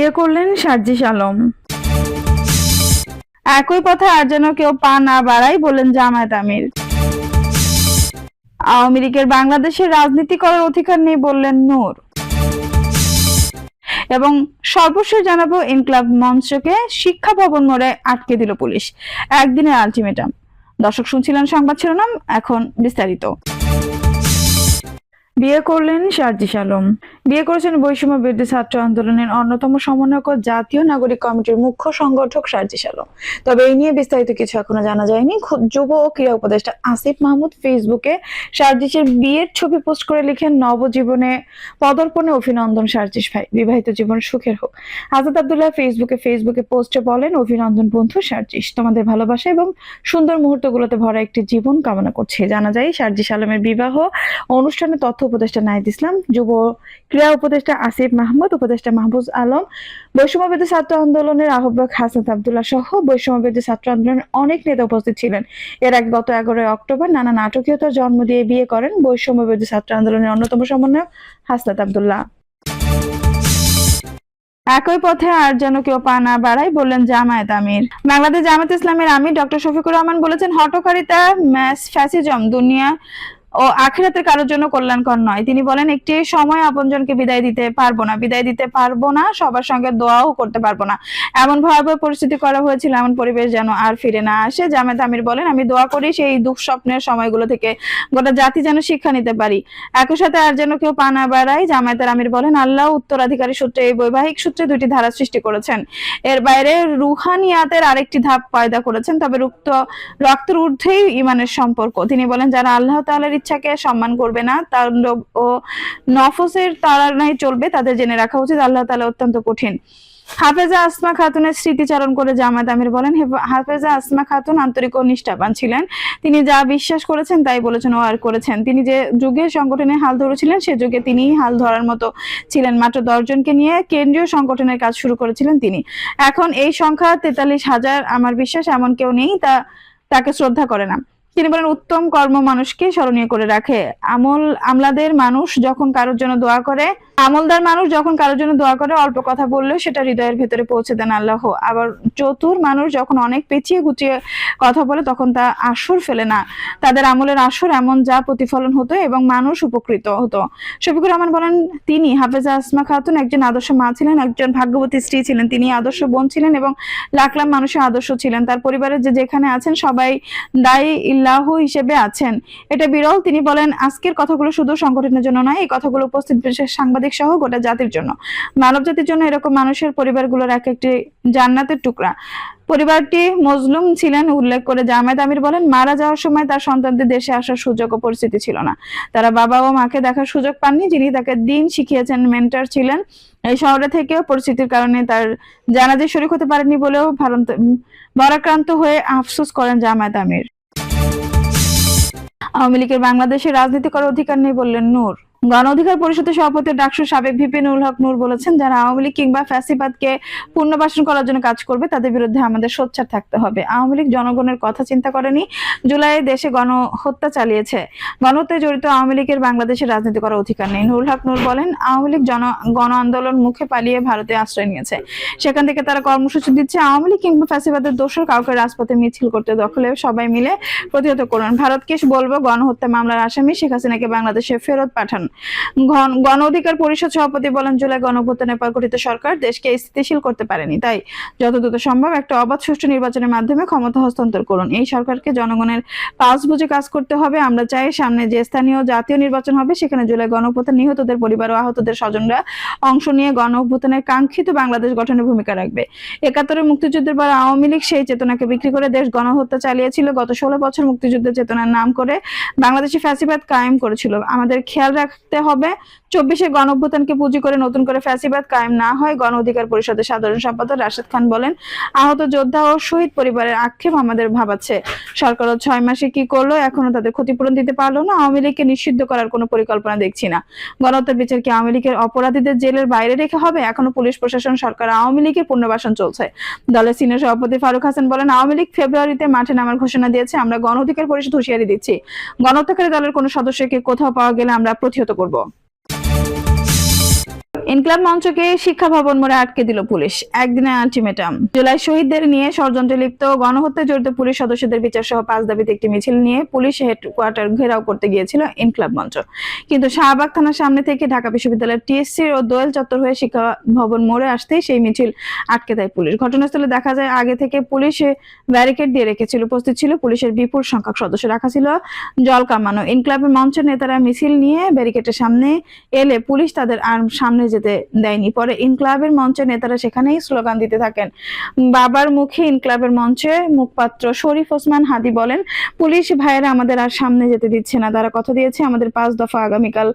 বিয়ে করলেন সার্জিস আলম। একই পথে আর যেন কেউ পা না বাড়াই বললেন জামায়াত আমির। আওয়ামী লীগের বাংলাদেশের রাজনীতি করার অধিকার নেই বললেন নূর। এবং সর্বশেষ জানাব ইনকলাব মঞ্চকে শিক্ষা ভবন মোড়ে আটকে দিল পুলিশ। একদিনের আলটিমেটাম। দর্শক শুনছিলেন সংবাদ শিরোনাম, এখন বিস্তারিত। বিয়ে করলেন সার্জিস আলম বিয়ে করেছেন বৈষম্য বিরোধী ছাত্র আন্দোলনের অন্যতম সমন্বয়ক জাতীয় নাগরিক কমিটির মুখ্য সংগঠক সার্জিস আলম তবে এই নিয়ে বিস্তারিত কিছু এখনও জানা যায়নি। যুব ও ক্রীড়া উপদেষ্টা আসিফ মাহমুদ ফেসবুকে সার্জিসের বিয়ের ছবি পোস্ট করে লিখেন, নবজীবনে পদার্পণে অভিনন্দন সার্জিস ভাই। বিবাহিত জীবন সুখের হোক। আজাদ আব্দুল্লাহ ফেসবুকে ফেসবুকে পোস্টে বলেন, অভিনন্দন বন্ধু সার্জিস। তোমাদের ভালোবাসা এবং সুন্দর মুহূর্তগুলোতে ভরা একটি জীবন কামনা করছে। জানা যায় সার্জিস আলমের বিবাহ অনুষ্ঠানে তথ্য উপদেষ্টা নাহিদ ইসলাম, যুব ক্রীড়া উপদেষ্টা আসিফ মাহমুদ, উপদেষ্টা মাহবুজ আলম, বৈষম্যবিরোধী ছাত্র আন্দোলনের আহ্বায়ক হাসান আব্দুল্লাহ সহ বৈষম্যবিরোধী ছাত্র আন্দোলনের অনেক নেতা উপস্থিত ছিলেন। এর আগে গত এগারোই অক্টোবর নানা নাটকীয়তার জন্ম দিয়ে বিয়ে করেন বৈষম্যবিরোধী ছাত্র আন্দোলনের অন্যতম সমন্বয়ক হাসনাত আব্দুল্লাহ। একই পথে আর যেন কেউ পা না বাড়াই বললেন জামায়াত আমির। বাংলাদেশ জামায়াত ইসলামের আমির ডক্টর শফিকুর রহমান বলেছেন হটকারিতা ফ্যাসিজম, দুনিয়া ও আখিরাতের কারোর জন্য কল্যাণকর নয়। তিনি বলেন, একটি সময় আপনজনকে বিদায় দিতে পারব না। বিদায় দিতে পারব না, সবার সঙ্গে দোয়াও করতে পারব না। এমন ভয়াবহ পরিস্থিতি করা হয়েছিল, এমন পরিবেশ যেন আর ফিরে না আসে। জামায়াত আমির বলেন, আমি দোয়া করি সেই দুঃস্বপ্নের সময়গুলো থেকে গোটা জাতি যেন শিক্ষা নিতে পারি। একই সাথে আর যেন কেউ পা না বাড়ায়, জামায়াতের আমির বলেন, আল্লাহ উত্তরাধিকারী সূত্রে এই বৈবাহিক সূত্রে দুইটি ধারা সৃষ্টি করেছেন। এর বাইরে রুহানিয়াতের আরেকটি ধাপ পয়দা করেছেন, তবে রক্ত রক্তের ঊর্ধ্বেই ইমানের সম্পর্ক। তিনি বলেন, যারা আল্লাহ তাআলার ইচ্ছাকে সম্মান করবে না। তার ও নফসের তাড়ানায় চলবে, তাদের জেনে রাখা উচিত আল্লাহ তাআলা অত্যন্ত কঠিন। হাফেজা আসমা খাতুনের স্মৃতিচারণ করে জামাত আমির বলেন হাফেজা আসমা খাতুন আন্তরিক ও নিষ্ঠাবান ছিলেন। তিনি যা বিশ্বাস করেছেন তাই বলেছেন ও আর করেছেন। তিনি যে যুগে সংগঠনে হাল ধরেছিলেন, সে যুগে তিনি হাল ধরার মতো ছিলেন। মাত্র দশজনকে নিয়ে কেন্দ্রীয় সংগঠনের কাজ শুরু করেছিলেন তিনি। এখন এই সংখ্যা তেতাল্লিশ হাজার, আমার বিশ্বাস, এমন কেউ নেই তা, তাকে শ্রদ্ধা করে না। তিনি বলেন, উত্তম কর্ম মানুষকে স্মরণীয় করে রাখে। আমল, আমলাদের মানুষ যখন কারোর জন্য দোয়া করে, আমলদার মানুষ যখন কারোর জন্য দোয়া করে, অল্প কথা বললেও সেটা হৃদয়ের ভেতরে পৌঁছে দেন আল্লাহ। আবার চতুর মানুষ যখন অনেক পেঁচিয়ে গুছিয়ে কথা বলে, তখন তা আসর ফেলে না। তাদের আমলের আসর এমন যা প্রতিফলন হতো এবং মানুষ উপকৃত হতো। শফিকুর রহমান বলেন, তিনি হাফেজা আসমা খাতুন একজন আদর্শ মা ছিলেন, একজন ভাগ্যবতী স্ত্রী ছিলেন। তিনি আদর্শ বোন ছিলেন এবং লাখ লাখ মানুষের আদর্শ ছিলেন। তার পরিবারের যে যেখানে আছেন, সবাই দায়ী ইল্লাহ হিসেবে আছেন। এটা বিরল, তিনি বলেন, আজকের কথাগুলো শুধু সংগঠনের জন্য নয়, এই কথাগুলো উপস্থিত সাংবাদিক সহ গোটা জাতির জন্য। মানব জাতির জন্য এরকম মানুষের পরিবারগুলোর এক একটি জান্নাতের টুকরা। পরিবারটি মজলুম ছিলেন, উল্লেখ করে জামায়াত আমির বলেন, মারা যাওয়ার সময় তার সন্তানদের দেশে আসার সুযোগ ও পরিস্থিতি ছিল না। তারা বাবা ও মাকে দেখার সুযোগ পাননি, যিনি তাকে দিন শিখিয়েছেন, মেন্টার ছিলেন। এই শহরে থেকেও পরিস্থিতির কারণে তার জানাজে শরীক হতে পারেনি বলেও ভারাক্রান্ত হয়ে আফসোস করেন জামায়াত আমির। আওয়ামী লীগের বাংলাদেশে রাজনীতি করার অধিকার নেই বললেন নূর। গণ অধিকার পরিষদের সভাপতি ডাকসু সাবেক ভিপি নুরুল হক নূর বলেছেন, যারা আওয়ামী লীগ কিংবা ফ্যাসিবাদকে পুনর্বাসন করার জন্য কাজ করবে, তাদের বিরুদ্ধে আমাদের সোচ্চার থাকতে হবে। আওয়ামী লীগ জনগণের কথা চিন্তা করেনি। জুলাইয়ে দেশে গণহত্যা চালিয়েছে। গণহত্যায় জড়িত আওয়ামী লীগের বাংলাদেশের রাজনীতি করার অধিকার নেই। নুরুল হক নূর বলেন, আওয়ামী লীগ জন, গণ আন্দোলন মুখে পালিয়ে ভারতে আশ্রয় নিয়েছে। সেখান থেকে তারা কর্মসূচি দিচ্ছে। আওয়ামী লীগ কিংবা ফ্যাসিবাদের দোষর কাউকে রাজপথে মিছিল করতে দখলে সবাই মিলে প্রতিহত করুন। ভারতকে বলব, গণহত্যা মামলার আসামি শেখ হাসিনাকে বাংলাদেশে ফেরত পাঠান। গণ অধিকার পরিষদ সভাপতি বলেন, জুলাই গণভ্যুত্থানের পর গঠিত সরকার দেশকে স্থিতিশীল করতে পারেনি। তাই যত দ্রুত সম্ভব একটা অবাধ সুষ্ঠু নির্বাচনের মাধ্যমে ক্ষমতা হস্তান্তর করুন। এই সরকারকে জনগণের পাঁচ বুঝে কাজ করতে হবে। আমরা চাই সামনে যে স্থানীয় জাতীয় নির্বাচন হবে, সেখানে জুলাই গণভ্যুত্থান নিহতদের পরিবার ও আহতদের স্বজনরা অংশ নিয়ে গণভ্যুত্থানের কাঙ্ক্ষিত বাংলাদেশ গঠনের ভূমিকা রাখবে। একাত্তরের মুক্তিযুদ্ধের পর আওয়ামী লীগ সেই চেতনাকে বিক্রি করে দেশ গণহত্যা চালিয়েছিল। গত ষোলো বছর মুক্তিযুদ্ধের চেতনার নাম করে বাংলাদেশে ফ্যাসিবাদ কায়েম করেছিল। আমাদের খেয়াল রাখতে হবে। চব্বিশে গণঅভ্যুত্থানকে পুঁজি করে নতুন করে ফ্যাসিবাদ কায়েম না হয়, গণ অধিকার পরিষদের সাধারণ সম্পাদক রাশেদ খান বলেন, আহত যোদ্ধা ও শহীদ পরিবারের আক্ষেপ আমাদের ভাবাচ্ছে। সরকারও ছয় মাসে কি করল, এখনও তাদের ক্ষতিপূরণ দিতে পারল না, আওয়ামী লীগকে নিষিদ্ধ করার কোনো পরিকল্পনা দেখছি না। গণহত্যার বিচার কি আওয়ামী লীগের অপরাধীদের জেলের বাইরে রেখে হবে? এখনও পুলিশ, প্রশাসন, সরকার, আওয়ামী লীগের পুনর্বাসন চলছে। দলের সিনিয়র সভাপতি ফারুক হাসান বলেন, আওয়ামী লীগ ফেব্রুয়ারিতে মাঠে নামার ঘোষণা দিয়েছে, আমরা গণ অধিকার পরিষদ হুঁশিয়ারি দিচ্ছি। গণহত্যাকারী দলের কোনো সদস্যকে কোথাও পাওয়া গেলে আমরা প্রতিহত করব। ইনকলাব মঞ্চকে শিক্ষা ভবন মোড়ে আটকে দিল পুলিশ। একদিনের আলটিমেটাম। জুলাই শহীদদের নিয়ে ষড়যন্ত্রে লিপ্ত ও গণহত্যায় জড়িত পুলিশ সদস্যদের বিচার সহ পাঁচ দাবিতে একটি মিছিল নিয়ে পুলিশ হেডকোয়ার্টার ঘেরাও করতে গিয়েছিল ইনকলাব মঞ্চ। কিন্তু শাহবাগ থানার সামনে থেকে ঢাকা বিশ্ববিদ্যালয়ের টিএসসি ও দোয়েল চত্বর হয়ে শিক্ষা ভবন মোড়ে আসতেই সেই মিছিল আটকে দেয় পুলিশ। ঘটনাস্থলে দেখা যায়, আগে থেকে পুলিশ ব্যারিকেড দিয়ে রেখেছিল, উপস্থিত ছিল পুলিশের বিপুল সংখ্যক সদস্য। রাখা ছিল জল কামানো। ইনকলাবের মঞ্চের নেতারা মিছিল নিয়ে ব্যারিকেডের সামনে এলে পুলিশ তাদের আর সামনে যেতে দেয়নি। পরে ইনকলাবের মঞ্চের নেতারা সেখানেই স্লোগান দিতে থাকেন। বাবার মুখে ইনকলাবের মঞ্চে মুখপাত্র শরীফ ওসমান হাদি বলেন, পুলিশ ভাইয়েরা আমাদের আর সামনে যেতে দিচ্ছে না। তারা কথা দিয়েছে, আমাদের পাঁচ দফা আগামীকাল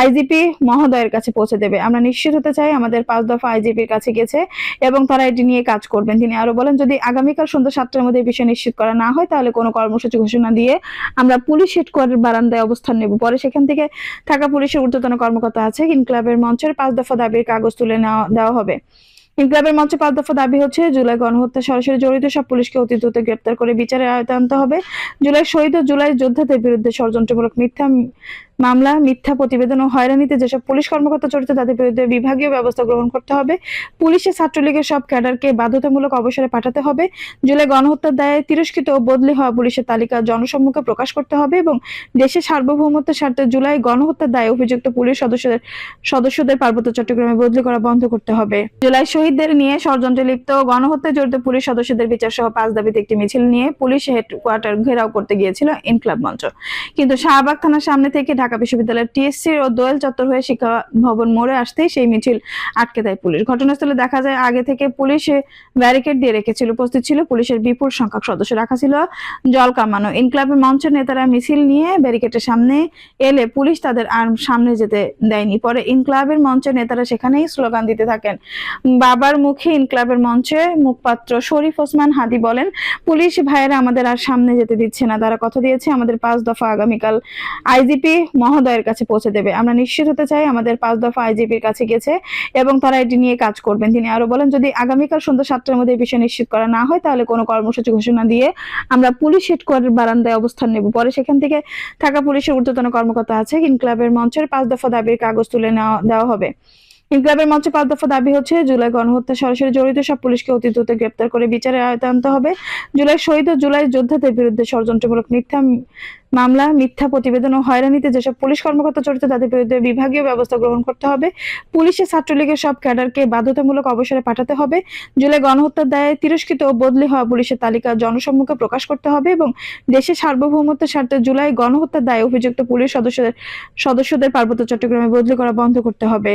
আইজিপি মহোদয়ের কাছে পৌঁছে দেবে। আমরা নিশ্চিত হতে চাই আমাদের পাঁচ দফা আইজিপির কাছে গেছে এবং তারা এটি নিয়ে কাজ করবেন। তিনি আরও বলেন, যদি আগামীকাল সন্ধ্যা সাতটার মধ্যে বিষয় নিশ্চিত করা না হয়, তাহলে কোনো কর্মসূচি ঘোষণা দিয়ে আমরা পুলিশ হেডকোয়ার্টার বারান্দায় অবস্থান নেব। পরে সেখান থেকে থাকা পুলিশের ঊর্ধ্বতন কর্মকর্তা আছে। ইনকলাবের মঞ্চের পাঁচ দফা দাবির কাগজ তুলে নেওয়া দেওয়া হবে। ইনকলাবের মঞ্চে পাঁচ দফা দাবি হচ্ছে, জুলাই গণহত্যা সরাসরি জড়িত, সব পুলিশকে অতি দ্রুত গ্রেপ্তার করে বিচারের আয়তায় আনতে হবে। জুলাই শহীদ ও জুলাই যোদ্ধাদের বিরুদ্ধে ষড়যন্ত্রমূলক মিথ্যা মামলা, মিথ্যা প্রতিবেদন ও হয়রানিতে যেসব পুলিশ কর্মকর্তা জড়িত, তাদের বিরুদ্ধে বিভাগীয় ব্যবস্থা গ্রহণ করতে হবে। পুলিশের ছাত্রলীগের সব ক্যাডারকে বাধ্যতামূলক অবসরে পাঠাতে হবে। জুলাই গণহত্যার দায়ে তিরস্কৃত ও বদলি হওয়া পুলিশের তালিকা জনসম্মুখে প্রকাশ করতে হবে এবং দেশের সার্বভৌমত্বের স্বার্থে জুলাই গণহত্যার দায়ে অভিযুক্ত পুলিশ সদস্যদের সদস্যদের পার্বত্য চট্টগ্রামে বদলি করা বন্ধ করতে হবে। জুলাই শহীদদের নিয়ে ষড়যন্ত্রে লিপ্ত গণহত্যায় জড়িত পুলিশ সদস্যদের বিচার সহ পাঁচ দাবিতে একটি মিছিল নিয়ে পুলিশ হেডকোয়ার্টার ঘেরাও করতে গিয়েছিল ইনকলাব মঞ্চ। কিন্তু শাহবাগ থানার সামনে থেকে ঢাকা বিশ্ববিদ্যালয়ের টিএসসি ও দোয়েল চত্বর হয়ে শিক্ষা ভবন মোড়ে আসতেই সেই মিছিল আটকে দেয় পুলিশ। ঘটনাস্থলে দেখা যায়, আগে থেকে পুলিশ ব্যারিকেড দিয়ে রেখেছিল, উপস্থিত ছিল পুলিশের বিপুল সংখ্যক সদস্য। রাখা ছিল জল কামানো। ইনকলাবের মঞ্চের নেতারা মিছিল নিয়ে ব্যারিকেডের সামনে এলে পুলিশ তাদের আর সামনে যেতে দেয়নি। পরে ইনকলাবের মঞ্চের নেতারা সেখানেই স্লোগান দিতে থাকেন বাবার মুখে ইনকলাবের মঞ্চে মুখপাত্র শরীফ ওসমান হাদি বলেন, পুলিশ ভাইয়েরা আমাদের আর সামনে যেতে দিচ্ছে না। তারা কথা দিয়েছে, আমাদের পাঁচ দফা আগামীকাল আইজিপি মহোদয়ের কাছে পৌঁছে দেবে। আমরা নিশ্চিত হতে চাই আমাদের পাঁচ দফা আইজিপির কাছে গেছে এবং তারা এটি নিয়ে কাজ করবেন। তিনি আরও বলেন, যদি আগামীকাল সন্ধ্যা সাতটার মধ্যে এই বিষয় নিশ্চিত করা না হয়, তাহলে কোনো কর্মসূচি ঘোষণা দিয়ে আমরা পুলিশ হেডকোয়ার্টার বারান্দায় অবস্থান নেব। পরে সেখান থেকে ঢাকা পুলিশের ঊর্ধ্বতন কর্মকর্তা আছে। ইনকলাবের মঞ্চের পাঁচ দফা দাবির কাগজ তুলে নেওয়া, দেওয়া হবে। ইনকলাবের মঞ্চে পাঁচ দফা দাবি হচ্ছে, জুলাই গণহত্যা সরাসরি জড়িত, সব পুলিশকে অতি দ্রুত গ্রেপ্তার করে বিচারের আয়তায় আনতে হবে। জুলাই শহীদ ও জুলাই যোদ্ধাদের বিরুদ্ধে ষড়যন্ত্রমূলক মিথ্যা মামলা, মিথ্যা প্রতিবেদন ও হয়রানিতে যেসব পুলিশ কর্মকর্তা জড়িত, তাদের বিরুদ্ধে বিভাগীয় ব্যবস্থা গ্রহণ করতে হবে। পুলিশের ছাত্রলীগের সব ক্যাডারকে বাধ্যতামূলক অবসরে পাঠাতে হবে। জুলাই গণহত্যার দায়ে তিরস্কৃত ও বদলি হওয়া পুলিশের তালিকা জনসম্মুখে প্রকাশ করতে হবে এবং দেশের সার্বভৌমত্বের স্বার্থে জুলাই গণহত্যার দায়ে অভিযুক্ত পুলিশ সদস্যদের সদস্যদের পার্বত্য চট্টগ্রামে বদলি করা বন্ধ করতে হবে।